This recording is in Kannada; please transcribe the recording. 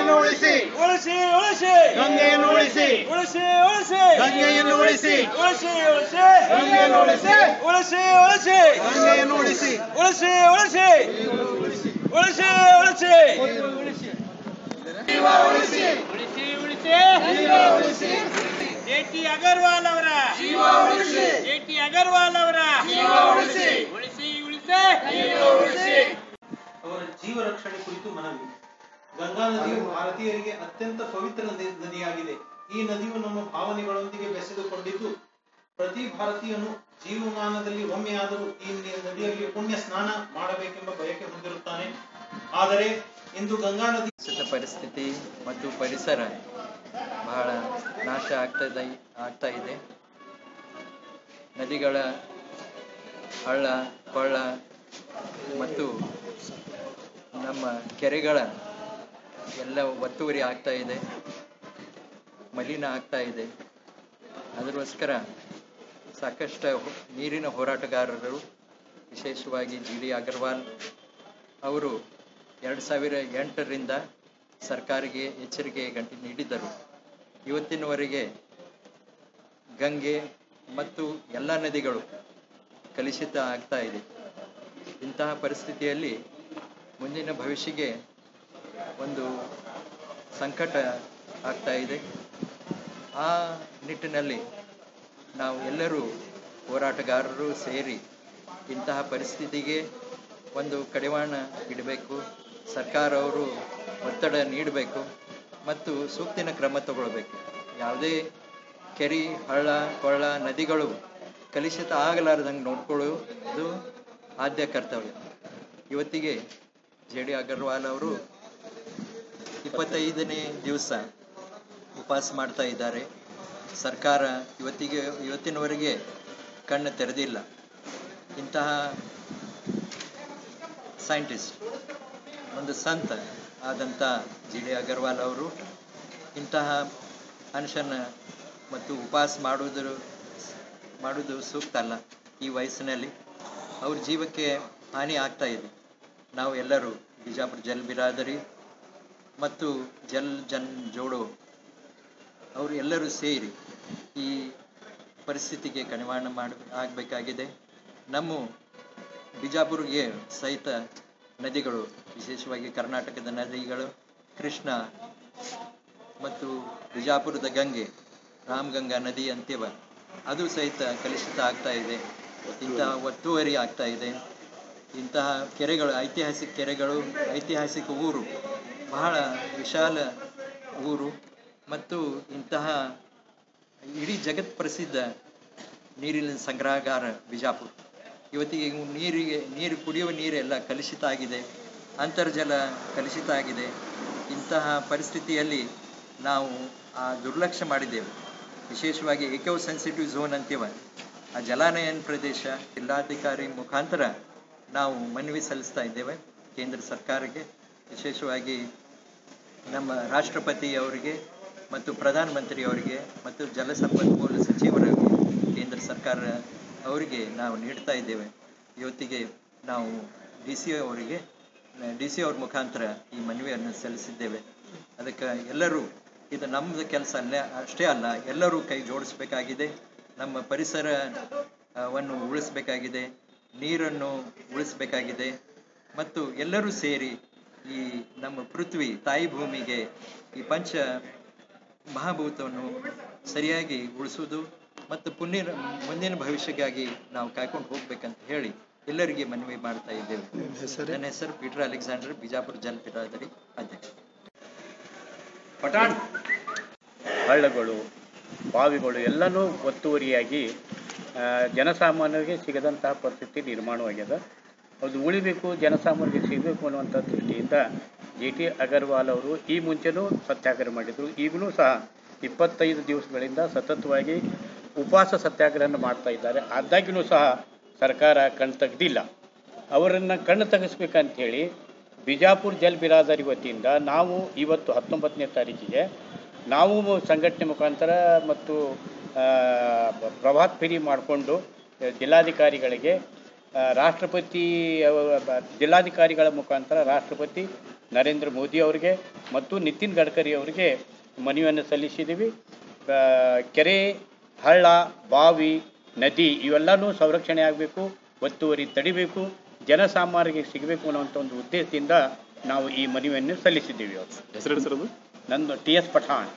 ಉಳಿಸಿ. ಉಳಿಸಿ ಉಳಿಸಿ. ಗಂಗೆಯನ್ನು ಉಳಿಸಿ. ಉಳಿಸಿ ಉಳಿಸಿ. ಗಂಗೆಯನ್ನು ಉಳಿಸಿ. ಉಳಿಸಿ ಉಳಿಸಿ. ಗಂಗೆಯನ್ನು ಉಳಿಸಿ. ಉಳಿಸಿ ಉಳಿಸಿ. ಗಂಗೆಯನ್ನು ಉಳಿಸಿ. ಉಳಿಸಿ ಉಳಿಸಿ. ಉಳಿಸಿ ಉಳಿಸಿ. ಉಳಿಸಿ. ಉಳಿಸಿ ಜೆ ಟಿ ಅಗರ್ವಾಲ್ ಅವರ. ಜೆ ಟಿ ಅಗರ್ವಾಲ್ ಅವರ. ಉಳಿಸಿ. ಉಳಿಸಿ ಉಳಿಸಿ. ಅವರ ಜೀವ ರಕ್ಷಣೆ ಕುರಿತು ಮನವಿ. ಗಂಗಾ ನದಿಯು ಭಾರತೀಯರಿಗೆ ಅತ್ಯಂತ ಪವಿತ್ರ ನದಿಯಾಗಿದೆ. ಈ ನದಿಯು ನಮ್ಮ ಭಾವನೆಗಳೊಂದಿಗೆ ಬೆಸೆದುಕೊಂಡಿದ್ದು, ಪ್ರತಿ ಭಾರತೀಯನು ಜೀವಮಾನದಲ್ಲಿ ಒಮ್ಮೆಯಾದರೂ ಈ ನದಿಯಲ್ಲಿ ಪುಣ್ಯ ಸ್ನಾನ ಮಾಡಬೇಕೆಂಬ ಬಯಕೆ ಹೊಂದಿರುತ್ತಾನೆ. ಆದರೆ, ಇಂದು ಗಂಗಾ ನದಿ ಪರಿಸ್ಥಿತಿ ಮತ್ತು ಪರಿಸರ ಬಹಳ ನಾಶ ಆಗ್ತದೆ ಆಗ್ತಾ ಇದೆ. ನದಿಗಳ ಹಳ್ಳ, ಕೊಳ್ಳ ಮತ್ತು ನಮ್ಮ ಕೆರೆಗಳ ಎಲ್ಲ ಒತ್ತುವರಿ ಆಗ್ತಾ ಇದೆ. ಮಲಿನ ಆಗ್ತಾ ಇದೆ. ಅದಕ್ಕೋಸ್ಕರ ಸಾಕಷ್ಟು ನೀರಿನ ಹೋರಾಟಗಾರರು, ವಿಶೇಷವಾಗಿ ಜಿ ಡಿ ಅಗರ್ವಾಲ್ ಅವರು ಎರಡು ಸಾವಿರ ಎಂಟರಿಂದ ಸರ್ಕಾರಿಗೆ ಎಚ್ಚರಿಕೆ ಗಂಟೆ ನೀಡಿದ್ದರು. ಇವತ್ತಿನವರೆಗೆ ಗಂಗೆ ಮತ್ತು ಎಲ್ಲ ನದಿಗಳು ಕಲುಷಿತ ಆಗ್ತಾ ಇದೆ. ಇಂತಹ ಪರಿಸ್ಥಿತಿಯಲ್ಲಿ ಮುಂದಿನ ಭವಿಷ್ಯಕ್ಕೆ ಒಂದು ಸಂಕಟ ಆಗ್ತಾ ಇದೆ. ಆ ನಿಟ್ಟಿನಲ್ಲಿ ನಾವು ಎಲ್ಲರೂ ಹೋರಾಟಗಾರರು ಸೇರಿ ಇಂತಹ ಪರಿಸ್ಥಿತಿಗೆ ಒಂದು ಕಡಿವಾಣ ಇಡಬೇಕು. ಸರ್ಕಾರವರು ಒತ್ತಡ ನೀಡಬೇಕು ಮತ್ತು ಸೂಕ್ತಿನ ಕ್ರಮ ತಗೊಳ್ಬೇಕು. ಯಾವುದೇ ಕೆರೆ, ಹಳ್ಳ, ಕೊಳ್ಳ ನದಿಗಳು ಕಲುಷಿತ ಆಗಲಾರ್ದಂಗೆ ನೋಡ್ಕೊಳ್ಳೋದು ಆದ್ಯ ಕರ್ತವ್ಯ. ಇವತ್ತಿಗೆ ಜೆ ಡಿ ಅಗರ್ವಾಲ್ ಅವರು ಇಪ್ಪತ್ತೈದನೇ ದಿವಸ ಉಪವಾಸ ಮಾಡ್ತಾ ಇದ್ದಾರೆ. ಸರ್ಕಾರ ಇವತ್ತಿಗೆ, ಇವತ್ತಿನವರೆಗೆ ಕಣ್ಣು ತೆರೆದಿಲ್ಲ. ಇಂತಹ ಸೈಂಟಿಸ್ಟ್ ಒಂದು ಸಂತ ಆದಂಥ ಜಿ ಡಿ ಅಗರ್ವಾಲ್ ಅವರು ಇಂತಹ ಅನುಷನ ಮತ್ತು ಉಪವಾಸ ಮಾಡುವುದರ ಮಾಡುವುದು ಸೂಕ್ತ ಅಲ್ಲ ಈ ವಯಸ್ಸಿನಲ್ಲಿ. ಅವ್ರ ಜೀವಕ್ಕೆ ಹಾನಿ ಆಗ್ತಾ ಇದೆ. ನಾವು ಎಲ್ಲರೂ ಬಿಜಾಪುರ ಜಲ್ ಬಿರಾದರಿ ಮತ್ತು ಜಲ್ ಜನ್ ಜೋಡೋ, ಅವರು ಎಲ್ಲರೂ ಸೇರಿ ಈ ಪರಿಸ್ಥಿತಿಗೆ ಕಡಿವಾಣ ಮಾಡ, ಆಗಬೇಕಾಗಿದೆ. ನಮ್ಮ ಬಿಜಾಪುರ್ಗೆ ಸಹಿತ ನದಿಗಳು, ವಿಶೇಷವಾಗಿ ಕರ್ನಾಟಕದ ನದಿಗಳು, ಕೃಷ್ಣ ಮತ್ತು ಬಿಜಾಪುರದ ಗಂಗೆ ರಾಮಗಂಗಾ ನದಿ ಅಂತಿವ ಅದು ಸಹಿತ ಕಲುಷಿತ ಆಗ್ತಾ ಇದೆ. ಇಂತಹ ಒತ್ತುವರಿ ಆಗ್ತಾ ಇದೆ. ಇಂತಹ ಕೆರೆಗಳು, ಐತಿಹಾಸಿಕ ಕೆರೆಗಳು, ಐತಿಹಾಸಿಕ ಊರು ಬಹಳ ವಿಶಾಲ ಊರು ಮತ್ತು ಇಂತಹ ಇಡೀ ಜಗತ್ ಪ್ರಸಿದ್ಧ ನೀರಿನ ಸಂಗ್ರಹಗಾರ ಬಿಜಾಪುರ. ಇವತ್ತಿಗೆ ಇವು ನೀರಿಗೆ, ನೀರು ಕುಡಿಯುವ ನೀರೆಲ್ಲ ಕಲುಷಿತ ಆಗಿದೆ, ಅಂತರ್ಜಲ ಕಲುಷಿತ ಆಗಿದೆ. ಇಂತಹ ಪರಿಸ್ಥಿತಿಯಲ್ಲಿ ನಾವು ಆ ದುರ್ಲಕ್ಷ್ಯ ಮಾಡಿದ್ದೇವೆ. ವಿಶೇಷವಾಗಿ ಏಕೋ ಸೆನ್ಸಿಟಿವ್ ಝೋನ್ ಅಂತೀವ, ಆ ಜಲಾನಯನ ಪ್ರದೇಶ, ಜಿಲ್ಲಾಧಿಕಾರಿ ಮುಖಾಂತರ ನಾವು ಮನವಿ ಸಲ್ಲಿಸ್ತಾ ಇದ್ದೇವೆ ಕೇಂದ್ರ ಸರ್ಕಾರಕ್ಕೆ. ವಿಶೇಷವಾಗಿ ನಮ್ಮ ರಾಷ್ಟ್ರಪತಿ ಅವರಿಗೆ ಮತ್ತು ಪ್ರಧಾನಮಂತ್ರಿ ಅವರಿಗೆ ಮತ್ತು ಜಲಸಂಪನ್ಮೂಲ ಸಚಿವರಿಗೆ ಕೇಂದ್ರ ಸರ್ಕಾರ ಅವರಿಗೆ ನಾವು ನೀಡ್ತಾ ಇದ್ದೇವೆ. ಇವತ್ತಿಗೆ ನಾವು ಡಿ ಸಿ ಅವರಿಗೆ, ಡಿ ಸಿ ಅವ್ರ ಮುಖಾಂತರ ಈ ಮನವಿಯನ್ನು ಸಲ್ಲಿಸಿದ್ದೇವೆ. ಅದಕ್ಕೆ ಎಲ್ಲರೂ ಇದು ನಮ್ಮದು ಕೆಲಸ ಅಲ್ಲ, ಅಷ್ಟೇ ಅಲ್ಲ, ಎಲ್ಲರೂ ಕೈ ಜೋಡಿಸಬೇಕಾಗಿದೆ. ನಮ್ಮ ಪರಿಸರವನ್ನು ಉಳಿಸಬೇಕಾಗಿದೆ, ನೀರನ್ನು ಉಳಿಸ್ಬೇಕಾಗಿದೆ. ಮತ್ತು ಎಲ್ಲರೂ ಸೇರಿ ಈ ನಮ್ಮ ಪೃಥ್ವಿ ತಾಯಿ ಭೂಮಿಗೆ ಈ ಪಂಚ ಮಹಾಭೂತವನ್ನು ಸರಿಯಾಗಿ ಉಳಿಸುವುದು ಮತ್ತು ಪುಣ್ಯ ಮುಂದಿನ ಭವಿಷ್ಯಕ್ಕಾಗಿ ನಾವು ಕಾಯ್ಕೊಂಡು ಹೋಗ್ಬೇಕಂತ ಹೇಳಿ ಎಲ್ಲರಿಗೆ ಮನವಿ ಮಾಡ್ತಾ ಇದ್ದೇವೆ. ನನ್ನ ಹೆಸರು ಪೀಟರ್ ಅಲೆಕ್ಸಾಂಡರ್ ಬಿಜಾಪುರ ಜಲಪಿರಾದರಿ ಅಧ್ಯಕ್ಷ. ಪಟಾಣ್ ಹಳ್ಳಗಳು ಬಾವಿಗಳು ಎಲ್ಲನೂ ಒತ್ತುವರಿಯಾಗಿ ಆ, ಜನಸಾಮಾನ್ಯರಿಗೆ ಸಿಗದಂತಹ ಪರಿಸ್ಥಿತಿ ನಿರ್ಮಾಣವಾಗ್ಯದ ಅದು ಉಳಿಬೇಕು, ಜನಸಾಮಾನ್ಯರಿಗೆ ಸಿಗಬೇಕು ಅನ್ನುವಂಥ ದೃಷ್ಟಿಯಿಂದ ಜೆ ಟಿ ಅಗರ್ವಾಲ್ ಅವರು ಈ ಮುಂಚೆನೂ ಸತ್ಯಾಗ್ರಹ ಮಾಡಿದರು. ಈಗಲೂ ಸಹ ಇಪ್ಪತ್ತೈದು ದಿವಸಗಳಿಂದ ಸತತವಾಗಿ ಉಪವಾಸ ಸತ್ಯಾಗ್ರಹವನ್ನು ಮಾಡ್ತಾ ಇದ್ದಾರೆ. ಆದಾಗ್ಯೂ ಸಹ ಸರ್ಕಾರ ಕಣ್ಣು ತೆಗೆದಿಲ್ಲ. ಅವರನ್ನು ಕಣ್ಣು ತೆಗೆಸ್ಬೇಕಂಥೇಳಿ ಬಿಜಾಪುರ ಜಲ್ ಬಿರಾದರಿ ವತಿಯಿಂದ ನಾವು ಇವತ್ತು ಹತ್ತೊಂಬತ್ತನೇ ತಾರೀಕಿಗೆ ನಾವು ಸಂಘಟನೆ ಮುಖಾಂತರ ಮತ್ತು ಪ್ರಭಾತ್ ಫೇರಿ ಮಾಡಿಕೊಂಡು ಜಿಲ್ಲಾಧಿಕಾರಿಗಳಿಗೆ ರಾಷ್ಟ್ರಪತಿ ಜಿಲ್ಲಾಧಿಕಾರಿಗಳ ಮುಖಾಂತರ ರಾಷ್ಟ್ರಪತಿ ನರೇಂದ್ರ ಮೋದಿ ಅವರಿಗೆ ಮತ್ತು ನಿತಿನ್ ಗಡ್ಕರಿ ಅವರಿಗೆ ಮನವಿಯನ್ನು ಸಲ್ಲಿಸಿದ್ದೀವಿ. ಕೆರೆ ಹಳ್ಳ ಬಾವಿ ನದಿ ಇವೆಲ್ಲನೂ ಸಂರಕ್ಷಣೆ ಆಗಬೇಕು ಒತ್ತುವರಿ ತಡಿಬೇಕು ಜನಸಾಮಾನ್ಯರಿಗೆ ಸಿಗಬೇಕು ಅನ್ನುವಂಥ ಒಂದು ಉದ್ದೇಶದಿಂದ ನಾವು ಈ ಮನವಿಯನ್ನು ಸಲ್ಲಿಸಿದ್ದೀವಿ ಅವರು. ಹೆಸರು ನಂದು ಟಿ ಎಸ್ ಪಠಾಣ್.